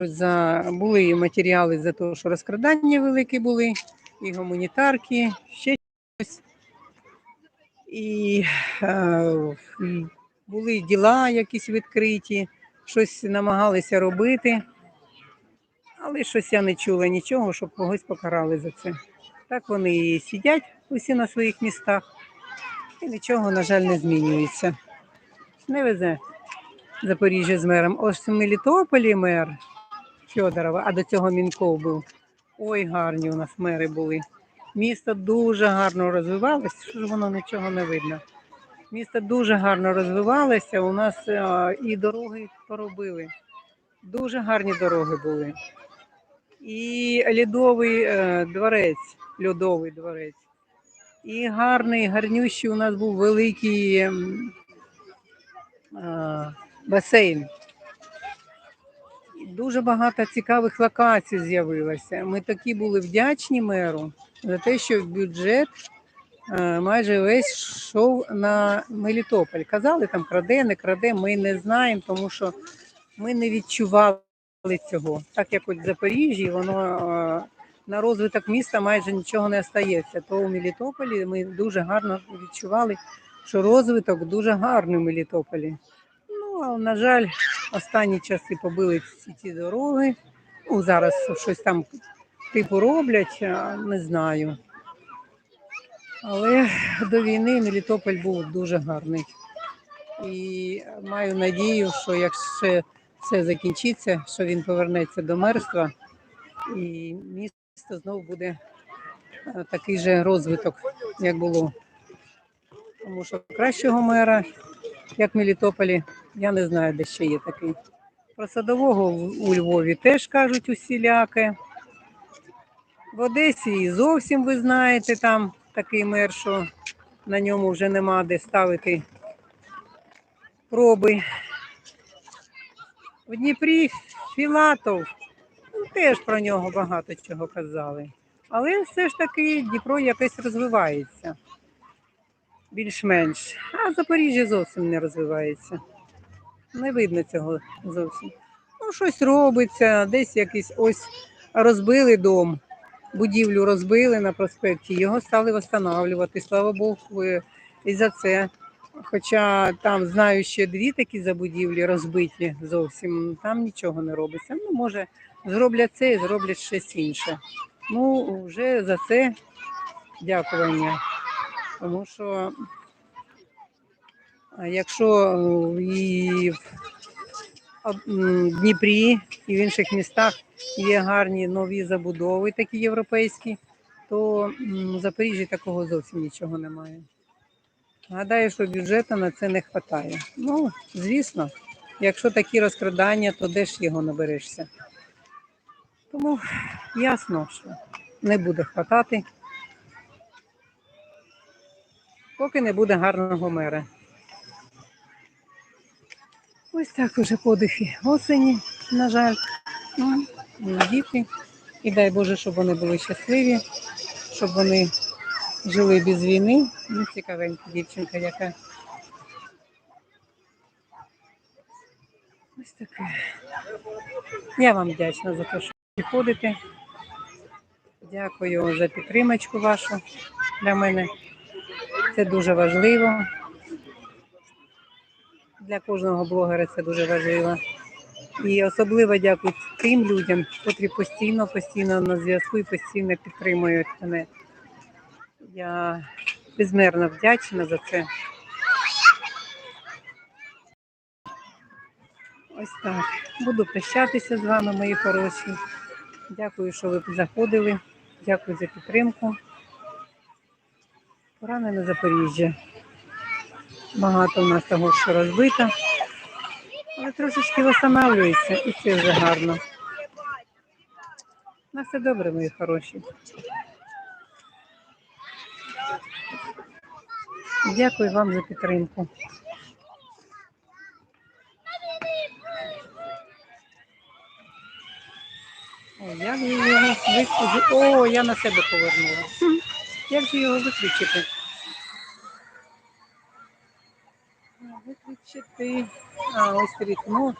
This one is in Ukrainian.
за були матеріали за те, що розкрадання великі були, і гуманітарки, ще щось. І е, були діла якісь відкриті, щось намагалися робити. Але щось я не чула нічого, щоб когось покарали за це. Так вони і сидять усі на своїх містах, і нічого, на жаль, не змінюється. Не везе Запоріжжя з мером. Ось в Мелітополі мер Федорова, а до цього Мінков був. Ой, гарні у нас мери були. Місто дуже гарно розвивалося, що ж воно нічого не видно. Місто дуже гарно розвивалося. У нас е, і дороги поробили. Дуже гарні дороги були. І льодовий е, дворець, льодовий дворець. І гарний, гарнющий у нас був великий е, басейн. Дуже багато цікавих локацій з'явилося. Ми такі були вдячні меру за те, що бюджет е, майже весь йшов на Мелітополь. Казали, там краде, не краде, ми не знаємо, тому що ми не відчували цього. Так як от в Запоріжжі, воно е, на розвиток міста майже нічого не остається. То у Мелітополі ми дуже гарно відчували, що розвиток дуже гарний у Мелітополі. Ну, а на жаль, останні часи побили всі ці дороги. Ну, зараз щось там типу роблять, не знаю. Але до війни Мелітополь був дуже гарний. І маю надію, що якщо все закінчиться, що він повернеться до мерства, і місто знову буде е, такий же розвиток, як було. Тому що кращого мера, як в Мелітополі, я не знаю, де ще є такий. Про садового у Львові теж кажуть усіляке. В Одесі і зовсім ви знаєте, там такий мер, що на ньому вже нема де ставити проби. В Дніпрі Філатов ну, теж про нього багато чого казали. Але все ж таки Дніпро якось розвивається більш-менш. А Запоріжжя зовсім не розвивається. Не видно цього зовсім. Ну, щось робиться, десь якийсь ось розбили дом, будівлю розбили на проспекті, його стали встановлювати. Слава Богу, е, і за це. Хоча там знаю ще дві такі забудівлі розбиті зовсім, там нічого не робиться. Ну, може, зроблять це і зроблять щось інше. Ну, вже за це дякування. Тому що якщо е, і в Дніпрі і в інших містах є гарні нові забудови, такі європейські, то в Запоріжжі такого зовсім нічого немає. Гадаю, що бюджету на це не вистачає. Ну, звісно, якщо такі розкрадання, то де ж його наберешся? Тому ясно, що не буде хватати, поки не буде гарного мера. Ось так уже подихи осені, на жаль. Ну, діти. І дай Боже, щоб вони були щасливі, щоб вони жили без війни. Ну, цікавенька дівчинка яка. Ось таке. Я вам вдячна за те, що приходите. Дякую за підтримочку вашу для мене. Це дуже важливо. Для кожного блогера це дуже важливо. І особливо дякую тим людям, котрі постійно, постійно на зв'язку і постійно підтримують мене. Я безмерно вдячна за це. Ось так. Буду прощатися з вами, мої хороші. Дякую, що ви заходили. Дякую за підтримку. Поранене Запоріжжя. Багато у нас того, що розбито. Але трошечки встановлюється і це вже гарно. На все добре, мої хороші. Дякую вам за підтримку. О, же його? О, я на себе повернула. Як же його виключити? Виключити. А, ось рік. Ну,